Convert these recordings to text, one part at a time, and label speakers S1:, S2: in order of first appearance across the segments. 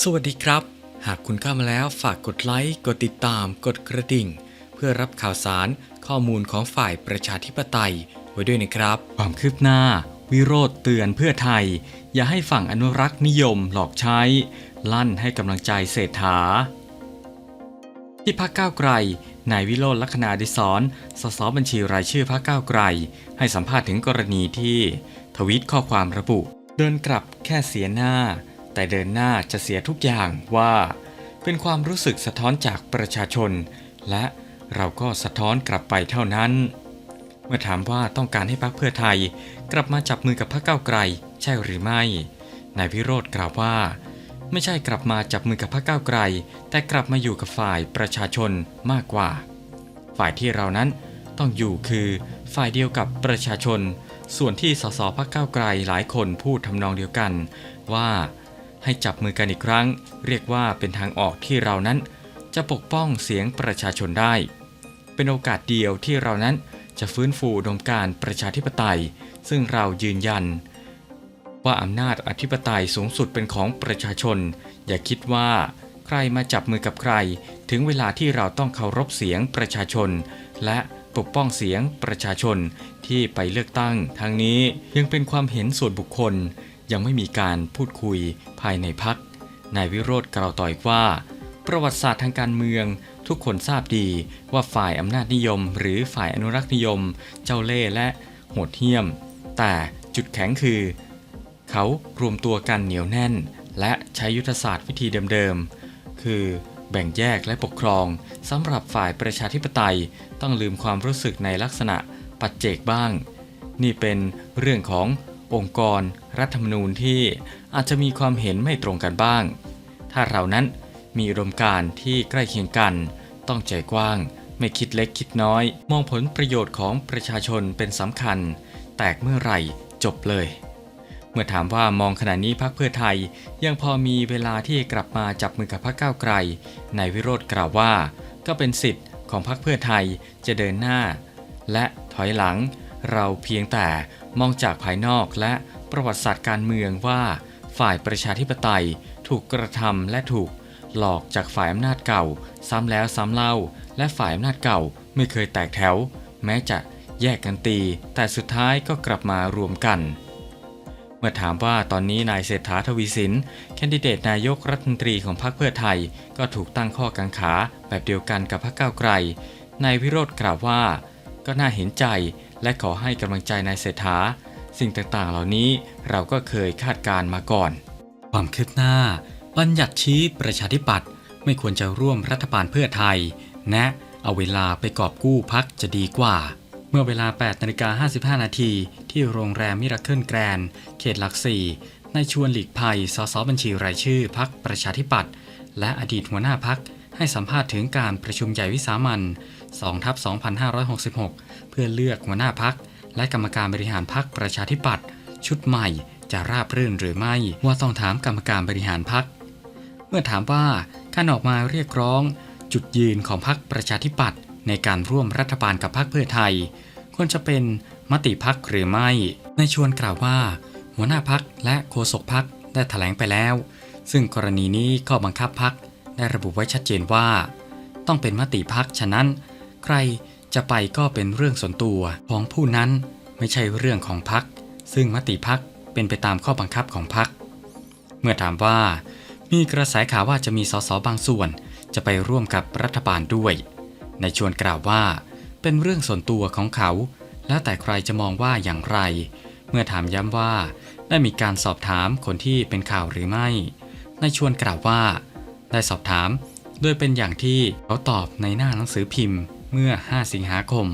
S1: สวัสดีครับ หากคุณเข้ามาแล้วฝากกดไลค์กดติดตาม กดกระดิ่ง เพื่อรับข่าวสารข้อมูลของฝ่ายประชาธิปไตย ไว้ด้วยนะครับ ความคืบหน้า วิโรธเตือนเพื่อไทย อย่าให้ฝั่งอนุรักษ์นิยมหลอกใช้ ลั่นให้กำลังใจเศรษฐา ที่พักก้าวไกลนายวิโรธลักษณาดิศรสสบัญชีรายชื่อพักก้าวไกล ให้สัมภาษณ์ถึงกรณีที่ ทวิตข้อความระบุ เดินกลับแค่เสียหน้า แต่เดินหน้าจะเสียทุกอย่างว่า เป็นความรู้สึกสะท้อนจากประชาชน และเราก็สะท้อนกลับไปเท่านั้น เมื่อถามว่าต้องการให้พรรคเพื่อไทย กลับมาจับมือกับพรรคเก้าไกล ใช่หรือไม่นายวิโรธกล่าวว่า ไม่ใช่กลับมาจับมือกับพรรคเก้าไกล แต่กลับมาอยู่กับฝ่ายประชาชนมากกว่า ฝ่ายที่เรานั้นต้องอยู่คือฝ่ายเดียวกับประชาชน ส่วนที่สสพรรคก้าไกลหลายคนพูดทำนองเดียวกัน ว่า ให้จับมือกันอีกครั้ง เรียกว่าเป็นทางออกที่เรานั้น จะปกป้องเสียงประชาชนได้ เป็นโอกาสเดียวที่เรานั้นจะฟื้นฟูดมการประชาธิปไตย ซึ่งเรายืนยัน ว่าอำนาจอธิปไตยสูงสุดเป็นของประชาชน อย่าคิดว่า ใครมาจับมือกับใคร ถึงเวลาที่เราต้องเคารพเสียงประชาชน และปกป้องเสียงประชาชนที่ไปเลือกตั้งทางนี้ยังเป็นความเห็นส่วนบุคคล ยังไม่มีการพูดคุยภายในพักนายวิโรธกล่าวต่ออีกว่า ประวัติศาสตร์ทางการเมืองทุกคนทราบดีว่าฝ่ายอำนาจนิยม หรือฝ่ายอนุรักษ์นิยม เจ้าเล่ห์และโหดเหี้ยม แต่จุดแข็งคือ เขารวมตัวกันเหนียวแน่น และใช้ยุทธศาสตร์วิธีเดิมๆ คือแบ่งแยกและปกครองสำหรับฝ่ายประชาธิปไตยต้องลืมความรู้สึกในลักษณะปัจเจกบ้าง นี่เป็นเรื่องของ องค์กร รัฐธรรมนูญที่อาจจะมีความเห็นไม่ตรงกันบ้าง ถ้าเรานั้นมีอุดมการที่ใกล้เคียงกัน ต้องใจกว้าง ไม่คิดเล็กคิดน้อย มองผลประโยชน์ของประชาชนเป็นสำคัญ แตกเมื่อไหร่จบเลย เมื่อถามว่ามองขณะนี้พรรคเพื่อไทย ยังพอมีเวลาที่กลับมาจับมือกับพรรคก้าวไกลนายวิโรธกล่าวว่า ก็เป็นสิทธิ์ของพรรคเพื่อไทยจะเดินหน้า และถอยหลัง เราเพียงแต่มองจากภายนอกและประวัติศาสตร์การเมืองว่า ฝ่ายประชาธิปไตยถูกกระทำและถูกหลอกจากฝ่ายอำนาจเก่า ซ้ำแล้วซ้ำเล่า และฝ่ายอำนาจเก่าไม่เคยแตกแถว แม้จะแยกกันตี แต่สุดท้ายก็กลับมารวมกัน เมื่อถามว่าตอนนี้นายเศรษฐาทวีสินแคนดิเดตนายกรัฐมนตรีของพรรคเพื่อไทย ก็ถูกตั้งข้อกังขาแบบเดียวกันกับพรรคก้าวไกลนายวิโรธกล่าวว่า ก็น่าเห็นใจ และขอให้กำลังใจนายเศรษฐา สิ่งต่างๆ เหล่านี้เราก็เคยคาดการมาก่อน ความคืบหน้า บัญญัติชี้ประชาธิปัตย์ไม่ควรจะร่วมรัฐบาลเพื่อไทย นะเอาเวลาไปกอบกู้พักจะดีกว่า เมื่อเวลา8นาฬิกา55 นาที ที่โรงแรมมิราเคิลแกรนด์เขตหลักสี่นายชวนหลีกภัย สสบัญชีรายชื่อพักประชาธิปัตย์และอดีตหัวหน้าพักให้สัมภาษณ์ถึงการประชุมใหญ่วิสามัน2ทับ2566 เพื่อเลือกหัวหน้าพัก และกรรมการบริหารพักประชาธิปัตย์ชุดใหม่จะราบรื่นหรือไม่ว่าต้องถามกรรมการบริหารพัก เมื่อถามว่าการออกมาเรียกร้อง จุดยืนของพรรคประชาธิปัตย์ในการร่วมรัฐบาลกับพรรคเพื่อไทย ควรจะเป็นมติพักหรือไม่ ในชวนกล่าวว่า หัวหน้าพักและโฆษกพักได้แถลงไปแล้ว ซึ่งกรณีนี้ข้อบังคับพักได้ระบุไว้ชัดเจนว่า ต้องเป็นมติพักฉะนั้น ใคร จะไปก็เป็นเรื่องส่วนตัวของผู้นั้นไม่ใช่เรื่องของพัก ซึ่งมติพักเป็นไปตามข้อบังคับของพัก เมื่อถามว่า มีกระแสข่าวว่าจะมีสสบางส่วน จะไปร่วมกับรัฐบาลด้วย ในชวนกล่าวว่า เป็นเรื่องส่วนตัวของเขา แล้วแต่ใครจะมองว่าอย่างไร เมื่อถามย้ำว่า ได้มีการสอบถามคนที่เป็นข่าวหรือไม่ในชวนกล่าวว่า ได้สอบถามโดยเป็นอย่างที่เขาตอบในหน้าหนังสือพิมพ์ เมื่อ 5 สิงหาคม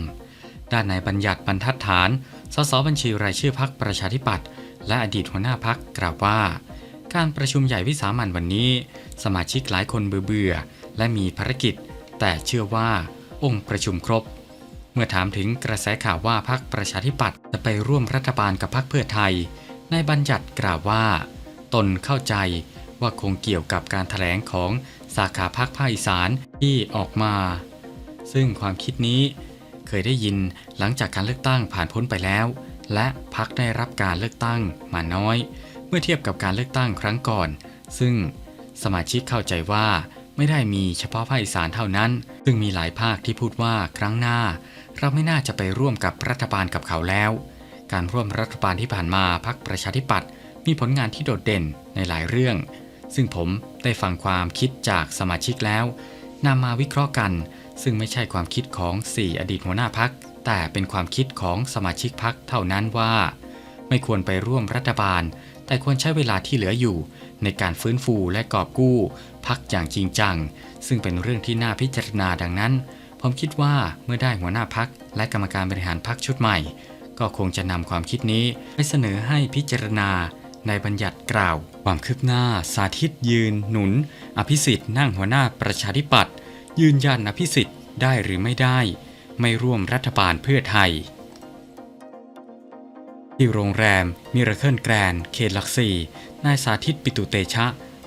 S1: ด้านในบัญญัติบรรทัดฐาน สสบัญชีรายชื่อพักประชาธิปัตย์และอดีตหัวหน้าพักกล่าวว่า การประชุมใหญ่วิสามันวันนี้ สมาชิกหลายคนเบื่อเบื่อและมีภารกิจ แต่เชื่อว่าองค์ประชุมครบ เมื่อถามถึงกระแสข่าวว่าพักประชาธิปัตย์จะไปร่วมรัฐบาลกับพักเพื่อไทยในบัญญัติกล่าวว่า ตนเข้าใจว่าคงเกี่ยวกับการถแถลงของสาขาพักภาคอีสานที่ออกมา ซึ่งความคิดนี้เคยได้ยินหลังจากการเลือกตั้งผ่านพ้นไปแล้ว และพักได้รับการเลือกตั้งมาน้อย เมื่อเทียบกับการเลือกตั้งครั้งก่อน ซึ่งสมาชิกเข้าใจว่าไม่ได้มีเฉพาะภาคอีสานเท่านั้น ซึ่งมีหลายภาคที่พูดว่าครั้งหน้า เราไม่น่าจะไปร่วมกับรัฐบาลกับเขาแล้ว การร่วมรัฐบาลที่ผ่านมาพรรคประชาธิปัตย์มีผลงานที่โดดเด่นในหลายเรื่อง ซึ่งผมได้ฟังความคิดจากสมาชิกแล้วนำมาวิเคราะห์กัน ซึ่งไม่ใช่ความคิดของ 4 อดีตหัวหน้าพัก แต่เป็นความคิดของสมาชิกพักเท่านั้นว่า ไม่ควรไปร่วมรัฐบาล แต่ควรใช้เวลาที่เหลืออยู่ ในการฟื้นฟูและกอบกู้พักอย่างจริงจัง ซึ่งเป็นเรื่องที่น่าพิจารณาดังนั้น ผมคิดว่าเมื่อได้หัวหน้าพักและกรรมการบริหารพักชุดใหม่ ก็คงจะนำความคิดนี้ไปเสนอให้พิจารณาในบัญญัติกล่าว ความคืบหน้า สาธิตยืน หนุน อภิสิทธิ์นั่งหัวหน้าประชาธิปัตย์ ยืนยันอภิสิทธิ์ได้หรือไม่ได้ ไม่ร่วมรัฐบาลเพื่อไทย ที่โรงแรมมิราเคิลแกรนด์เขตหลักสี่นายสาธิตปิตุเตชะ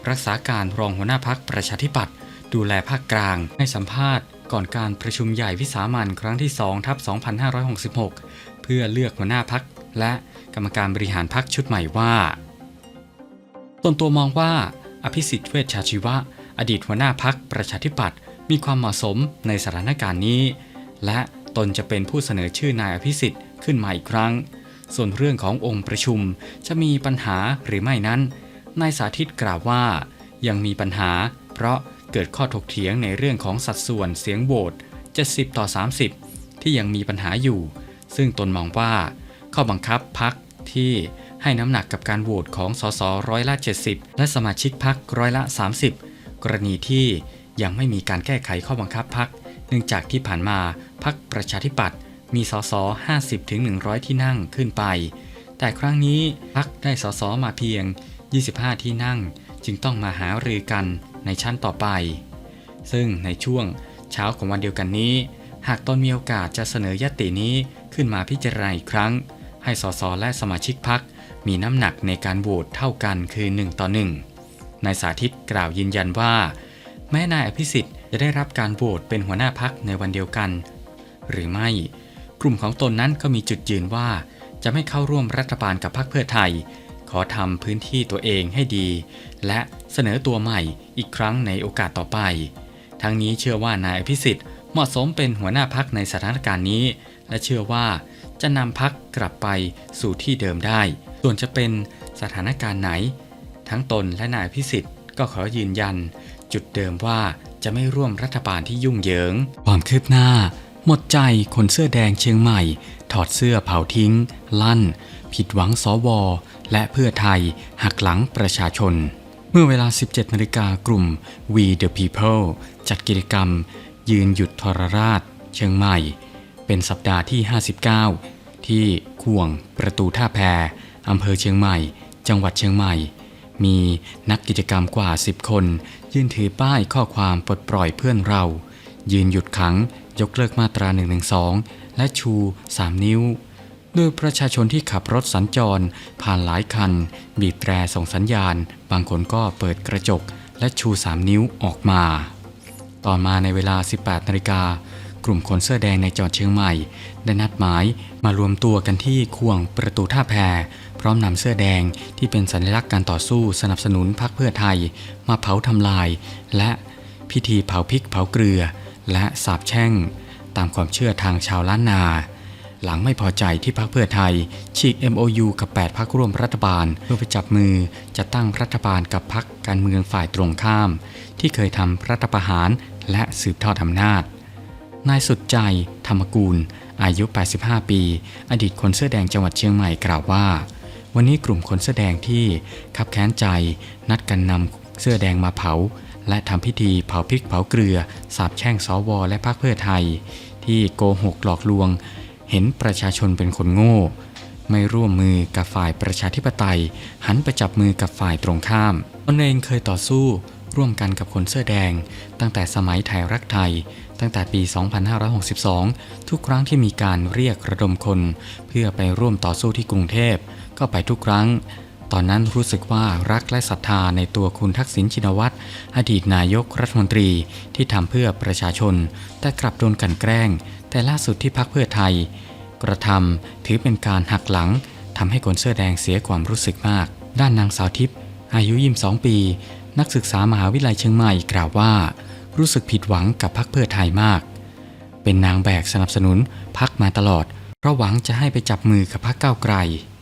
S1: รักษาการรองหัวหน้าพักประชาธิปัตย์ดูแลภาคกลางให้สัมภาษณ์ก่อนการประชุมใหญ่วิสามันครั้งที่2ทับ2566 เพื่อเลือกหัวหน้าพักและกรรมการบริหารพักชุดใหม่ว่าส่วนตัวมองว่า อภิสิทธิ์เวชชาชีวะ อดีตหัวหน้าพักประชาธิปัตย์ มีความเหมาะสมในสถานการณ์นี้ และตนจะเป็นผู้เสนอชื่อนายอภิสิทธิ์ขึ้นมาอีกครั้ง ส่วนเรื่องขององค์ประชุมจะมีปัญหาหรือไม่นั้น นายสาธิตกล่าวว่า ยังมีปัญหา เพราะเกิดข้อถกเถียงในเรื่องของสัดส่วนเสียงโหวต70 ต่อ 30 ที่ยังมีปัญหาอยู่ ซึ่งตนมองว่า ข้อบังคับพักที่ให้น้ำหนักกับการโหวตของสสร้อยละ 70 และสมาชิกพักร้อยละ 30 กรณีที่ ยังไม่มีการแก้ไขข้อบังคับพัก เนื่องจากที่ผ่านมาพักประชาธิปัตย์มีสส50-100 ที่นั่งขึ้นไป แต่ครั้งนี้พักได้สสมาเพียง 25 ที่นั่ง จึงต้องมาหารือกันในชั้นต่อไป ซึ่งในช่วงเช้าของวันเดียวกันนี้ หากตนมีโอกาสจะเสนอยตินี้ขึ้นมาพิจารณาอีกครั้ง ให้สสและสมาชิกพักมีน้ำหนักในการโหวตเท่ากันคือ 1 ต่อ 1นายสาธิตกล่าวยืนยันว่า แม้นายอภิสิทธิ์จะได้รับการโหวตเป็นหัวหน้าพักในวันเดียวกัน หรือไม่ กลุ่มของตนนั้นก็มีจุดยืนว่า จะไม่เข้าร่วมรัฐบาลกับพรรคเพื่อไทย ขอทำพื้นที่ตัวเองให้ดี และเสนอตัวใหม่อีกครั้งในโอกาสต่อไป ทั้งนี้เชื่อว่านายอภิสิทธิ์เหมาะสมเป็นหัวหน้าพักในสถานการณ์นี้ และเชื่อว่าจะนำพักกลับไปสู่ที่เดิมได้ ส่วนจะเป็นสถานการณ์ไหน ทั้งตนและนายอภิสิทธิ์ก็ขอยืนยัน จุดเดิมว่าจะไม่ร่วมรัฐบาลที่ยุ่งเหยิง ความคืบหน้า หมดใจคนเสื้อแดงเชียงใหม่ ถอดเสื้อเผาทิ้ง ลั่น ผิดหวังสวและเพื่อไทยหักหลังประชาชน เมื่อเวลา 17นาฬิกากลุ่ม We the People จัดกิจกรรม ยืนหยุดทรราช เชียงใหม่ เป็นสัปดาห์ที่ 59 ที่ข่วงประตูท่าแพอำเภอเชียงใหม่ จังหวัดเชียงใหม่ มีนักกิจกรรมกว่า 10 คน ยืนถือป้ายข้อความปลดปล่อยเพื่อนเรา ยืนหยุดขัง ยกเลิกมาตรา1นึและชู 3 นิ้ว โดยประชาชนที่ขับรถสัญจร ผ่านหลายคัน บีบแตรส่งสัญญาณ บางคนก็เปิดกระจกและชู 3 นิ้วออกมา ต่อมาในเวลา 18นาฬิกา กลุ่มคนเสื้อแดงในจังหวัดเชียงใหม่ ได้นัดหมายมารวมตัวกันที่ข่วงประตูท่าแพพร้อมนำเสื้อแดงที่เป็นสัญลักษณ์การต่อสู้สนับสนุนพรรคเพื่อไทย มาเผาทำลาย และพิธีเผาพริกเผาเกลือ และสาบแช่ง ตามความเชื่อทางชาวล้านนา หลังไม่พอใจที่พรรคเพื่อไทย ฉีก MOU กับ 8พรรคร่วมรัฐบาลเพื่อไปจับมือจะตั้งรัฐบาลกับพรรคการเมืองฝ่ายตรงข้าม ที่เคยทำรัฐประหารและสืบทอดอำนาจ นายสุดใจ ธรรมกูล อายุ 85 ปี อดีตคนเสื้อแดงจังหวัดเชียงใหม่กล่าวว่า วันนี้กลุ่มคนเสื้อแดงที่ขับแค้นใจ นัดกันนำเสื้อแดงมาเผา และทำพิธีเผาพริกเผาเกลือ สาบแช่งสวและพรรคเพื่อไทย ที่โกหกหลอกลวง เห็นประชาชนเป็นคนโง่ ไม่ร่วมมือกับฝ่ายประชาธิปไตย หันไปจับมือกับฝ่ายตรงข้ามตนเองเคยต่อสู้ร่วมกันกับคนเสื้อแดง ตั้งแต่สมัยไทยรักไทย ตั้งแต่ปี 2562 ทุกครั้งที่มีการเรียกระดมคน เพื่อไปร่วมต่อสู้ที่กรุงเทพ ก็ไปทุกครั้ง ตอนนั้นรู้สึกว่ารักและศรัทธาในตัวคุณทักษิณชินวัตร อดีตนายกรัฐมนตรีที่ทำเพื่อประชาชน แต่กลับโดนกลันแกล้ง แต่ล่าสุดที่พักเพื่อไทย กระทำถือเป็นการหักหลังทำให้คนเสื้อแดงเสียความรู้สึกมาก ด้านนางสาวทิพย์อายุ 22 ปี นักศึกษามหาวิทยาลัยเชียงใหม่กล่าวว่า รู้สึกผิดหวังกับพักเพื่อไทยมาก เป็นนางแบกสนับสนุนพักมาตลอด เพราะหวังจะให้ไปจับมือกับพักก้าวไกล